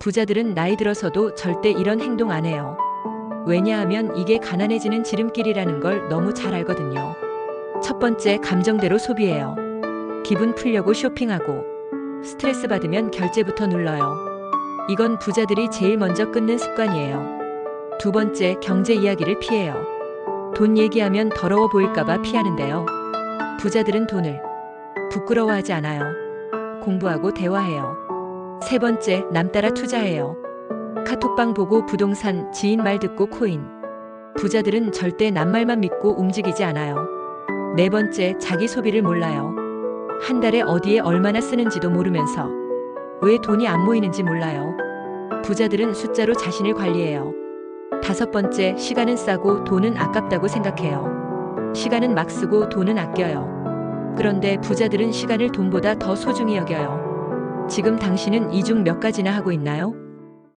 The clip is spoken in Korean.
부자들은 나이 들어서도 절대 이런 행동 안 해요. 왜냐하면 이게 가난해지는 지름길이라는 걸 너무 잘 알거든요. 첫 번째, 감정대로 소비해요. 기분 풀려고 쇼핑하고, 스트레스 받으면 결제부터 눌러요. 이건 부자들이 제일 먼저 끊는 습관이에요. 두 번째, 경제 이야기를 피해요. 돈 얘기하면 더러워 보일까봐 피하는데요. 부자들은 돈을 부끄러워하지 않아요. 공부하고 대화해요. 세 번째, 남 따라 투자해요. 카톡방 보고 부동산, 지인 말 듣고 코인. 부자들은 절대 남 말만 믿고 움직이지 않아요. 네 번째, 자기 소비를 몰라요. 한 달에 어디에 얼마나 쓰는지도 모르면서 왜 돈이 안 모이는지 몰라요. 부자들은 숫자로 자신을 관리해요. 다섯 번째, 시간은 싸고 돈은 아깝다고 생각해요. 시간은 막 쓰고 돈은 아껴요. 그런데 부자들은 시간을 돈보다 더 소중히 여겨요. 지금 당신은 이 중 몇 가지나 하고 있나요?